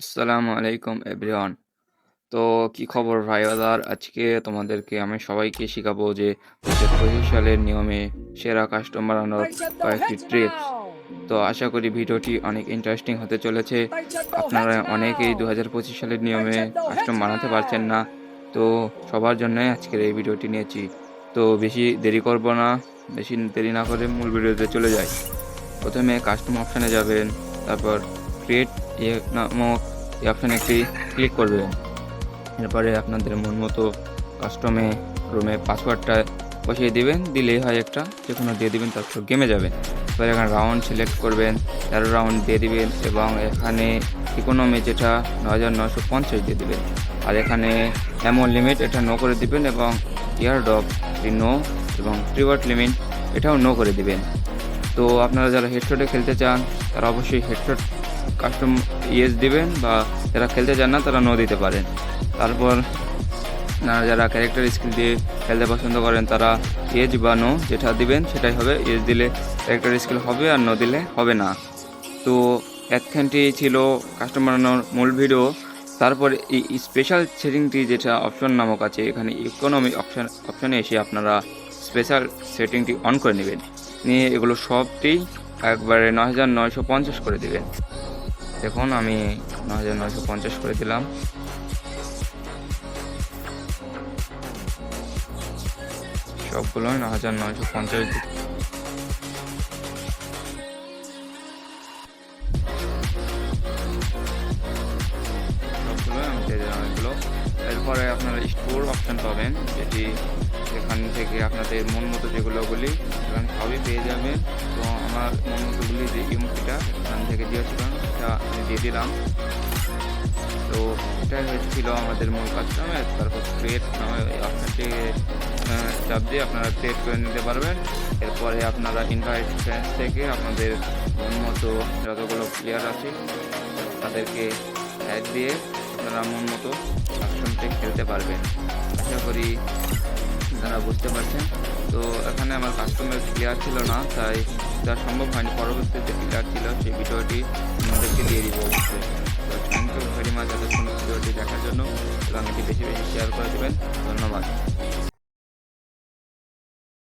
আসসালামু আলাইকুম, এভরিওয়ান। তো কি খবর ভাই বাজার? আজকে তোমাদেরকে আমি সবাইকে শেখাবো যে পঁচিশ সালের নিয়মে সেরা কাস্টম বানানোর কয়েকটি ট্রিপস তো আশা করি ভিডিওটি অনেক ইন্টারেস্টিং হতে চলেছে। আপনারা অনেকেই দু হাজার পঁচিশ সালের নিয়মে কাস্টম বানাতে পারছেন না। তো সবার জন্যই আজকের এই ভিডিওটি নিয়েছি। তো বেশি দেরি করব না, বেশি দেরি না করে মূল ভিডিওতে চলে যাই। প্রথমে কাস্টম অপশানে যাবেন, তারপর ক্রিয়েট ইয়ে নামক অপশানে একটি ক্লিক করবেন এরপরে আপনাদের মন মতো কাস্টমে রুমে পাসওয়ার্ডটা বসিয়ে দিবেন, দিলেই হয় একটা যে কোনো দিয়ে দিবেন তারপর গেমে যাবেন এবার এখানে রাউন্ড সিলেক্ট করবেন, তেরো রাউন্ড দিয়ে দিবেন এবং এখানে ইকোনমি যেটা ন হাজার নশো পঞ্চাশ দিয়ে দিবেন। আর এখানে এমন লিমিট এটা নো করে দিবেন এবং ইয়ার ডপ নো এবং রিওয়ার্ড লিমিট এটাও নো করে দিবেন। তো আপনারা যারা হেডশটে খেলতে চান, তারা অবশ্যই হেডশট কাস্টম ইয়েস দিবেন বা যারা খেলতে চান না, তারা নো দিতে পারেন। তারপর যারা ক্যারেক্টার স্কিল দিয়ে খেলতে পছন্দ করেন, তারা এজ বা নো যেটা দিবেন, সেটাই হবে। এজ দিলে ক্যারেক্টার স্কিল হবে আর নো দিলে হবে না। তো একখানটি ছিল কাস্টম বানানোর মূল ভিডিও তারপর এই স্পেশাল সেটিংটি যেটা অপশন নামক আছে, এখানে ইকোনমি অপশন অপশনে এসে আপনারা স্পেশাল সেটিংটি অন করে নেবেন। নিয়ে এগুলো সবটি একবারে ন হাজার নয়শো পঞ্চাশ করে দেবেন। দেখুন, আমি ন হাজার নয়শো পঞ্চাশ করে দিলাম সবগুলোই ন হাজার নয়শো পঞ্চাশ এরপরে আপনারা স্টোর অপশন পাবেন, যেটি এখান থেকে আপনাদের মন মতো যেগুলো বলি এখানে সবই পেয়ে যাবেন। তো আমার মন মতো বলি যে ইমোটিটা এখান থেকে দিয়েছিলাম দিয়ে দিলাম। তো এটাই হয়েছিল আমাদের মূল কাস্টমার তারপর ক্রিয়েট নামে অপশনটি চাপ দিয়ে আপনারা ক্রিয়েট করে নিতে পারবেন। এরপরে আপনারা ইনভাইট ফ্রেন্ডস থেকে আপনাদের মন মতো যতগুলো প্লেয়ার আছে, তাদেরকে অ্যাড দিয়ে আপনারা মন মতো কাস্টমটি খেলতে পারবেন। আশা করি আপনারা বুঝতে পারছেন। তো এখানে আমার কাস্টমার ক্লিয়ার ছিল না, তাই যা সম্ভব হয়নি। পরবর্তী যে ক্লিয়ার ছিল, সেই ভিডিওটি আপনাদেরকে দিয়ে দিব অবশ্যই। তো থ্যাংক ইউ ভেরি মাচ এতক্ষণ ভিডিওটি দেখার জন্য। এবং এটি বেশি বেশি শেয়ার করে দেবেন। ধন্যবাদ।